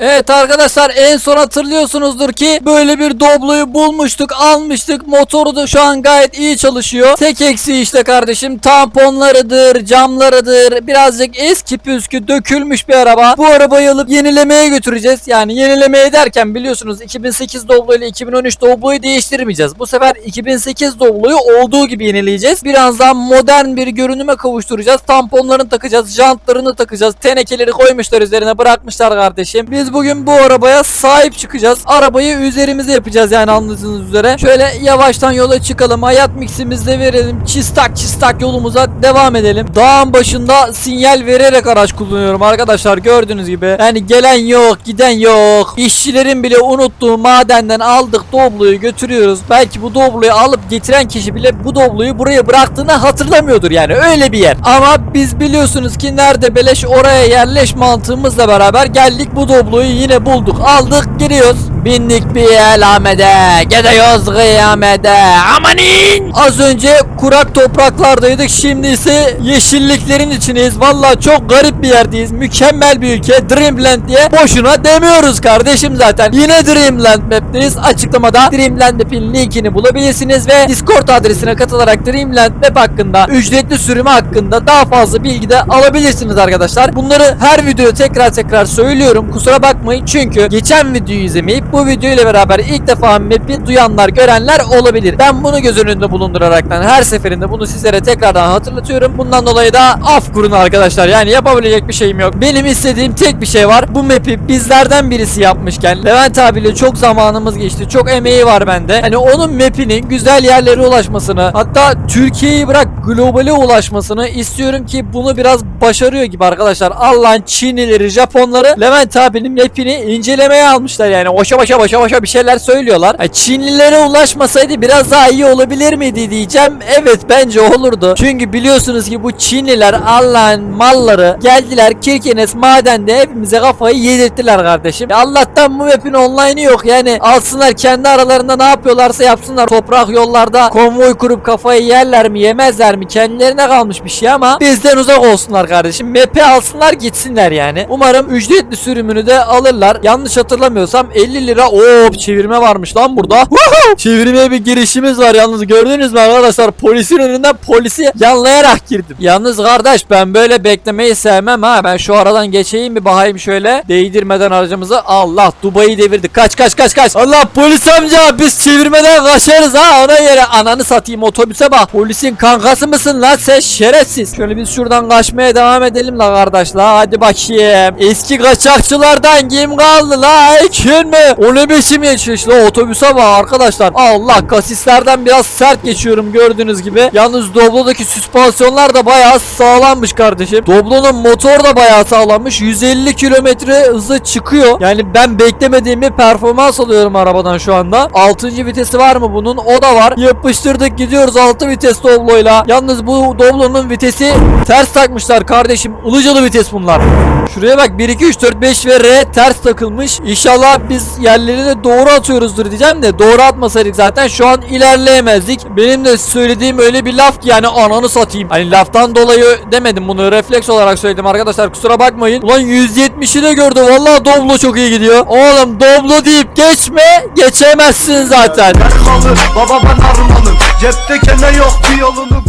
Evet arkadaşlar en son hatırlıyorsunuzdur ki böyle bir Doblo'yu bulmuştuk almıştık motoru da şu an gayet iyi çalışıyor. Tek eksiği işte kardeşim tamponlarıdır camlarıdır birazcık eski püskü dökülmüş bir araba. Bu arabayı alıp yenilemeye götüreceğiz. Yani yenilemeye derken biliyorsunuz 2008 Doblo ile 2013 Doblo'yu değiştirmeyeceğiz. Bu sefer 2008 Doblo'yu olduğu gibi yenileyeceğiz. Biraz daha modern bir görünüme kavuşturacağız. Tamponlarını takacağız, jantlarını takacağız. Tenekeleri koymuşlar üzerine bırakmışlar kardeşim. Biz bugün bu arabaya sahip çıkacağız. Arabayı üzerimize yapacağız yani anladığınız üzere. Şöyle yavaştan yola çıkalım. Hayat miximizi de verelim. Çistak çistak yolumuza devam edelim. Dağın başında sinyal vererek araç kullanıyorum arkadaşlar gördüğünüz gibi. Yani gelen yok, giden yok. İşçilerin bile unuttuğu madenden aldık Doblo'yu götürüyoruz. Belki bu Doblo'yu alıp getiren kişi bile bu Doblo'yu buraya bıraktığını hatırlamıyordur yani öyle bir yer. Ama biz biliyorsunuz ki nerede beleş oraya yerleş mantığımızla beraber geldik bu Doblo'yu yine bulduk. Aldık giriyoruz. Bindik bir elamede. Gidiyoruz kıyamede. Amanin. Az önce kurak topraklardaydık. Şimdi ise yeşilliklerin içindeyiz. Valla çok garip bir yerdeyiz. Mükemmel bir ülke. Dreamland diye boşuna demiyoruz kardeşim zaten. Yine Dreamland Map'teyiz. Açıklamada Dreamland Map'in linkini bulabilirsiniz ve Discord adresine katılarak Dreamland Map hakkında, ücretli sürümü hakkında daha fazla bilgi de alabilirsiniz arkadaşlar. Bunları her videoda tekrar tekrar söylüyorum. Kusura bakmayın çünkü geçen videoyu izlemeyip bu video ile beraber ilk defa map'i duyanlar, görenler olabilir. Ben bunu göz önünde bulunduraraktan her seferinde bunu sizlere tekrardan hatırlatıyorum. Bundan dolayı da af kurun arkadaşlar. Yani yapabilecek bir şeyim yok. Benim istediğim tek bir şey var. Bu map'i bizlerden birisi yapmışken Levent abiyle çok zamanımız geçti. Çok emeği var bende. Hani onun map'inin güzel yerlere ulaşmasını hatta Türkiye'yi bırak globale ulaşmasını istiyorum ki bunu biraz başarıyor gibi arkadaşlar. Allah'ın Çinlileri, Japonları Levent abinin map'ini incelemeye almışlar yani. Boşa boşa boşa boşa bir şeyler söylüyorlar. Çinlilere ulaşmasaydı biraz daha iyi olabilir miydi diyeceğim. Evet bence olurdu. Çünkü biliyorsunuz ki bu Çinliler Allah'ın malları geldiler Kirkenes madende hepimize kafayı yedirttiler kardeşim. Allah'tan bu map'in online'ı yok. Yani alsınlar kendi aralarında ne yapıyorlarsa yapsınlar. Toprak yollarda konvoy kurup kafayı yerler mi yemezler mi kendilerine kalmış bir şey ama bizden uzak olsunlar kardeşim. Map'i alsınlar gitsinler yani. Umarım ücretli sürümünü de alırlar. Yanlış hatırlamıyorsam 50 lira o çevirme varmış lan burada. Woohoo! Bir girişimiz var yalnız gördünüz mü arkadaşlar polisin önünden polisi yanlayarak girdim. Yalnız kardeş ben böyle beklemeyi sevmem ha. Ben şu aradan geçeyim bir bakayım şöyle. Değdirmeden aracımızı. Allah Dubai'yi devirdik. Kaç kaç kaç kaç. Allah polis amca biz çevirmeden kaçarız ha. Ona yere ananı satayım otobüse bak. Polisin kankası mısın lan sen şerefsiz. Şöyle biz şuradan kaçmaya devam edelim la kardeş la. Hadi bakayım. Eski kaçakçılardan kim kaldı la? Kim mi? O ne biçim geçiş la otobüse bak arkadaşlar. Allah kasislerden biraz sert geçiyorum gördüğünüz gibi. Yalnız Doblo'daki süspansiyonlar da bayağı sağlammış kardeşim. Doblo'nun motor da bayağı sağlammış. 150 kilometre hızı çıkıyor. Yani ben beklemediğim bir performans alıyorum arabadan şu anda. 6. vitesi var mı bunun? O da var. Yapıştırdık gidiyoruz 6 vites Doblo'yla. Yalnız bu Doblo'nun vitesi ters takmışlar kardeşim. Ilıcalı vites bunlar. Şuraya bak 1 2 3 4 5 ve R ters takılmış. İnşallah biz yerlerine doğru atıyoruzdur diyeceğim de doğru atmasaydık zaten şu an ilerleyemezdik. Benim de söylediğim öyle bir laf ki yani ananı satayım. Hani laftan dolayı demedim bunu refleks olarak söyledim arkadaşlar kusura bakmayın. Ulan 170'i de gördü vallahi Doblo çok iyi gidiyor. Oğlum Doblo deyip geçme geçemezsin zaten. Ben malı, baba ben armalım Cepte kene yok bir yolunu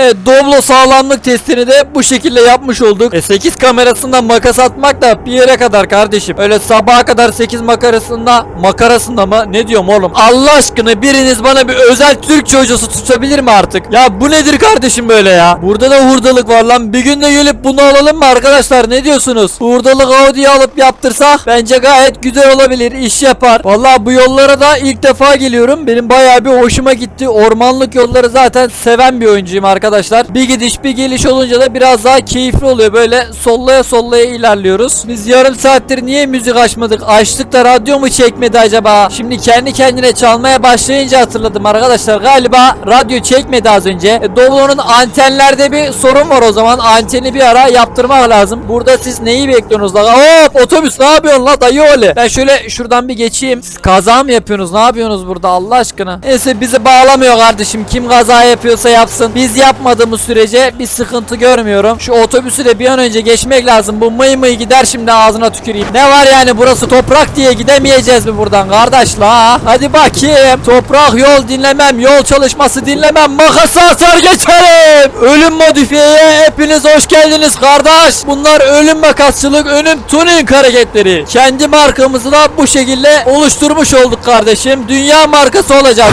Evet Doblo sağlamlık testini de bu şekilde yapmış olduk. E, 8 kamerasından makas atmak da bir yere kadar kardeşim. Öyle sabaha kadar 8 makarasında makarasında mı? Ne diyorum oğlum? Allah aşkına biriniz bana bir özel Türk çocuğusu tutabilir mi artık? Ya bu nedir kardeşim böyle ya? Burada da hurdalık var lan. Bir gün de gelip bunu alalım mı arkadaşlar? Ne diyorsunuz? Hurdalık Audi'yi alıp yaptırsak bence gayet güzel olabilir. iş yapar. Vallahi bu yollara da ilk defa geliyorum. Benim bayağı bir hoşuma gitti. Ormanlık yolları zaten seven bir oyuncuyum arkadaşlar. Bir gidiş bir geliş olunca da biraz daha keyifli oluyor. Böyle sollaya sollaya ilerliyoruz. Biz yarım saattir niye müzik açmadık? Açtık da radyo mu çekmedi acaba? Şimdi kendi kendine çalmaya başlayınca hatırladım arkadaşlar. Galiba radyo çekmedi az önce. E, Doblo'nun antenlerde bir sorun var o zaman. Anteni bir ara yaptırmak lazım. Burada siz neyi bekliyorsunuz la? Hop otobüs ne yapıyorsun la dayı oğlu? Ben şöyle şuradan bir geçeyim. Siz kaza mı yapıyorsunuz? Ne yapıyorsunuz burada Allah aşkına? Neyse bizi bağlamıyor kardeşim. Kim kaza yapıyorsa yapsın. Biz yapmadığımız sürece bir sıkıntı görmüyorum. Şu otobüsü de bir an önce geçmek lazım. Bu mıy mıy gider şimdi ağzına tüküreyim. Ne var yani burası toprak diye gidemeyeceğiz mi buradan kardeş la? Hadi bakayım. Toprak yol dinlemem. Yol çalışması dinlemem. Makası atar geçerim. Ölüm modifiyeye hepiniz hoş geldiniz kardeş. Bunlar ölüm makasçılık, ölüm tuning hareketleri. Kendi markamızı da bu şekilde oluşturmuş olduk kardeşim. Dünya markası olacak.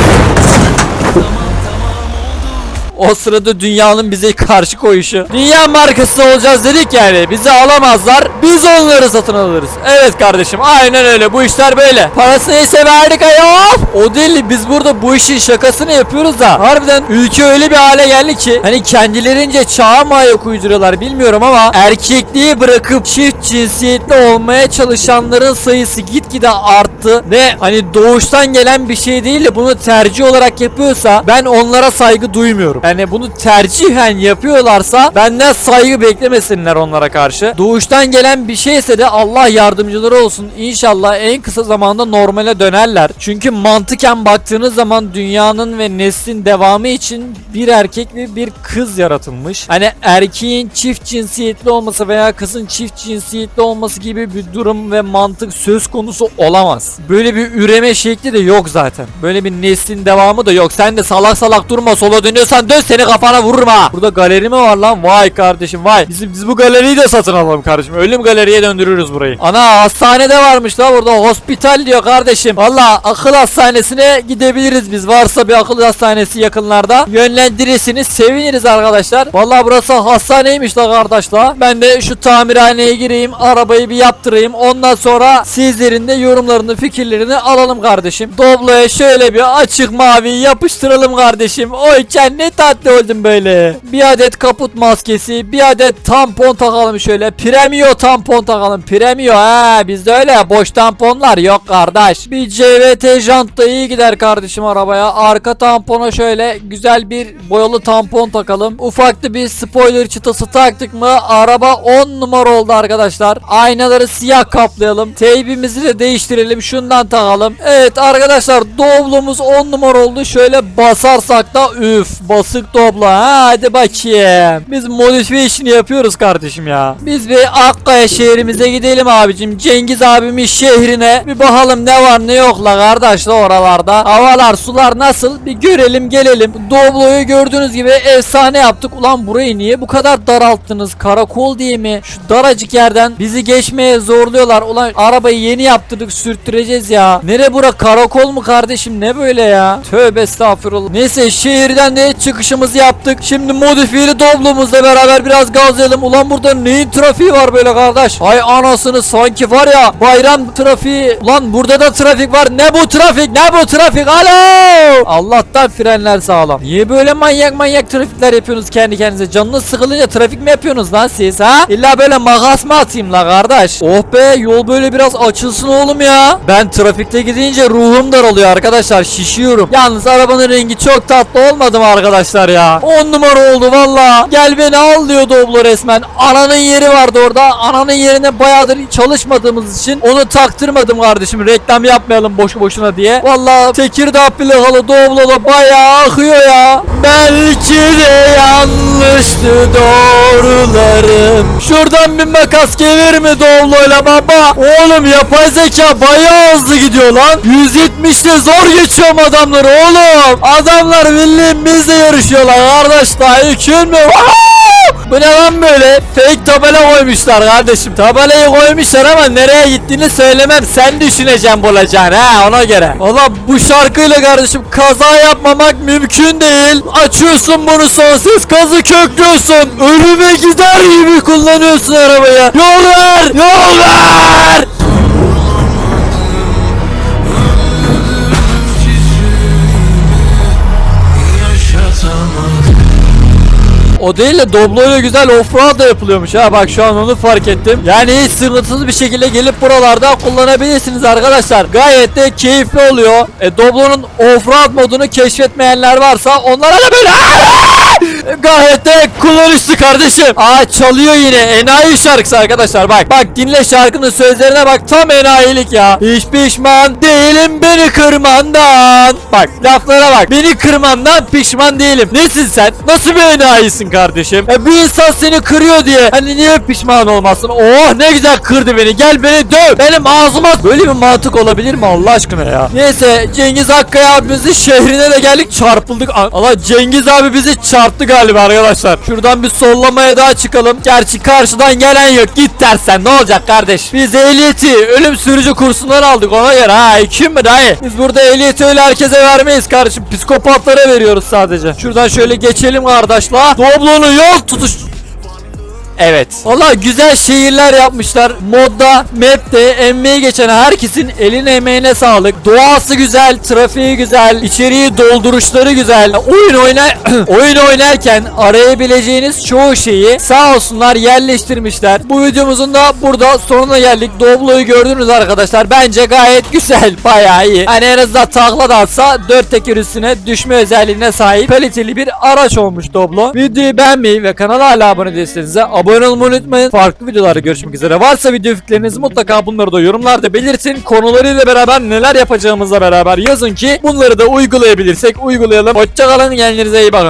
O sırada dünyanın bize karşı koyuşu. Dünya markası olacağız dedik yani. Bizi alamazlar. Biz onları satın alırız. Evet kardeşim aynen öyle. Bu işler böyle. Parasını ise verdik ayol. O değil biz burada bu işin şakasını yapıyoruz da. Harbiden ülke öyle bir hale geldi ki. Hani kendilerince çağa mı ayak uyduruyorlar bilmiyorum ama erkekliği bırakıp çift cinsiyetli olmaya çalışanların sayısı gitgide arttı. Ve hani doğuştan gelen bir şey değil de bunu tercih olarak yapıyorsa ben onlara saygı duymuyorum. Yani bunu tercihen yapıyorlarsa benden saygı beklemesinler onlara karşı. Doğuştan gelen bir şeyse de Allah yardımcıları olsun. İnşallah en kısa zamanda normale dönerler. Çünkü mantıken baktığınız zaman dünyanın ve neslin devamı için bir erkek ve bir kız yaratılmış. Hani erkeğin çift cinsiyetli olması veya kızın çift cinsiyetli olması gibi bir durum ve mantık söz konusu olamaz. Böyle bir üreme şekli de yok zaten. Böyle bir neslin devamı da yok. Sen de salak salak durma sola dönüyorsan dön seni kafana vururum ha. Burada galeri mi var lan? Vay kardeşim vay. Bizim biz bu galeriyi de satın alalım kardeşim. Ölüm galeriye döndürürüz burayı. Ana hastanede varmış la burada hospital diyor kardeşim. Valla akıl hastanesine gidebiliriz biz. Varsa bir akıl hastanesi yakınlarda. Yönlendirirsiniz seviniriz arkadaşlar. Valla burası hastaneymiş la kardeş la. Ben de şu tamirhaneye gireyim. Arabayı bir yaptırayım. Ondan sonra sizlerin de yorumlarını fikirlerini alalım kardeşim. Dobloya şöyle bir açık mavi yapıştıralım kardeşim. Oy sen ne tatlı oldun böyle. Bir adet kaput maskesi, bir adet tampon takalım şöyle. Premio tampon takalım. Premio ha bizde öyle boş tamponlar yok kardeş. Bir CVT jant da iyi gider kardeşim arabaya. Arka tampona şöyle güzel bir boyalı tampon takalım. Ufak da bir spoiler çıtası taktık mı araba 10 numara oldu arkadaşlar. Aynaları siyah kaplayalım. Teybimizi de değiştirelim. Şundan takalım. Evet arkadaşlar Doblo'muz 10 numara oldu. Şöyle basarsak da üf basık Doblo. Ha, hadi bakayım. Biz modifiye işini yapıyoruz kardeşim ya. Biz bir Akkaya şehrimize gidelim abicim. Cengiz abimin şehrine bir bakalım ne var ne yok la kardeş la oralarda. Havalar sular nasıl bir görelim gelelim. Doblo'yu gördüğünüz gibi efsane yaptık. Ulan burayı niye bu kadar daralttınız? Karakol diye mi? Şu daracık yerden bizi geçmeye zorluyorlar. Ulan arabayı yeni yaptırdık sürttüreceğiz ya. Nere bura karakol mu kardeşim ne böyle ya? Tövbe estağfurullah. Neyse şehirden de çıkışımızı yaptık. Şimdi modifiyeli Doblo'muzla beraber biraz gazlayalım. Ulan burada neyin trafiği var böyle kardeş? Ay anasını sanki var ya bayram trafiği. Ulan burada da trafik var. Ne bu trafik? Ne bu trafik? Alo! Allah'tan frenler sağlam. Niye böyle manyak manyak trafikler yapıyorsunuz kendi kendinize? Canınız sıkılınca trafik mi yapıyorsunuz lan siz ha? İlla böyle makas mı atayım la kardeş? Oh be yol böyle biraz açılsın oğlum ya. Ben trafikte gidince ruhum daralıyor arkadaşlar. Şişiyorum. Yalnız arabanın rengi çok tatlı olmadı mı arkadaşlar ya? 10 numara oldu valla. Gel beni al diyor Doblo resmen. Ananın yeri vardı orada. Ananın yerine bayağıdır çalışmadığımız için onu taktırmadım kardeşim. Reklam yapmayalım boşu boşuna diye. Valla Tekirdağ plakalı Doblo'da bayağı akıyor ya. Belki de yanlıştı doğrularım. Şuradan bir makas gelir mi Doblo'yla baba? Oğlum yapay zeka bayağı hızlı gidiyor lan. 170'te zor geçiyorum adamları oğlum. Adamlar bildiğin bizle yarışıyorlar kardeş daha yükün mü? Bu ne lan böyle? Fake tabela koymuşlar kardeşim. Tabelayı koymuşlar ama nereye gittiğini söylemem. Sen düşüneceksin bulacağını ha ona göre. Valla bu şarkıyla kardeşim kaza yapmamak mümkün değil. Açıyorsun bunu sonsuz kazı köklüyorsun. Ölüme gider gibi kullanıyorsun arabayı. Yol ver! Yol ver! O değil de Doblo'yla güzel offroad da yapılıyormuş ha bak şu an onu fark ettim. Yani hiç sıkıntısız bir şekilde gelip buralarda kullanabilirsiniz arkadaşlar. Gayet de keyifli oluyor. E Doblo'nun offroad modunu keşfetmeyenler varsa onlara da böyle Gayet de kullanışlı kardeşim. Aa çalıyor yine. Enayi şarkısı arkadaşlar. Bak bak dinle şarkının sözlerine bak. Tam enayilik ya. Hiç pişman değilim beni kırmandan. Bak laflara bak. Beni kırmandan pişman değilim. Nesin sen? Nasıl bir enayisin kardeşim? E, bir insan seni kırıyor diye. Hani niye pişman olmasın? Oh ne güzel kırdı beni. Gel beni döv. Benim ağzıma böyle bir mantık olabilir mi Allah aşkına ya? Neyse Cengiz Akkaya abimizin şehrine de geldik çarpıldık. Allah Cengiz abi bizi çarptı galiba arkadaşlar. Şuradan bir sollamaya daha çıkalım. Gerçi karşıdan gelen yok. Git dersen ne olacak kardeş? Biz ehliyeti ölüm sürücü kursundan aldık ona göre ha. Kim mi dayı? Biz burada ehliyeti öyle herkese vermeyiz kardeşim. Psikopatlara veriyoruz sadece. Şuradan şöyle geçelim kardeşler. Doblo'nun yol tutuş. Evet. Valla güzel şehirler yapmışlar. Modda, map'te emmeği geçen herkesin eline emeğine sağlık. Doğası güzel, trafiği güzel, içeriği dolduruşları güzel. Oyun oyna oyun oynarken arayabileceğiniz çoğu şeyi sağ olsunlar yerleştirmişler. Bu videomuzun da burada sonuna geldik. Doblo'yu gördünüz arkadaşlar. Bence gayet güzel, bayağı iyi. Hani en azından takla da atsa 4 teker üstüne düşme özelliğine sahip kaliteli bir araç olmuş Doblo. Videoyu beğenmeyi ve kanala hala abone değilseniz de abone olmayı unutmayın. Farklı videolarda görüşmek üzere. Varsa video fikirlerinizi mutlaka bunları da yorumlarda belirtin. Konularıyla beraber neler yapacağımızla beraber yazın ki bunları da uygulayabilirsek uygulayalım. Hoşçakalın kendinize iyi bakın.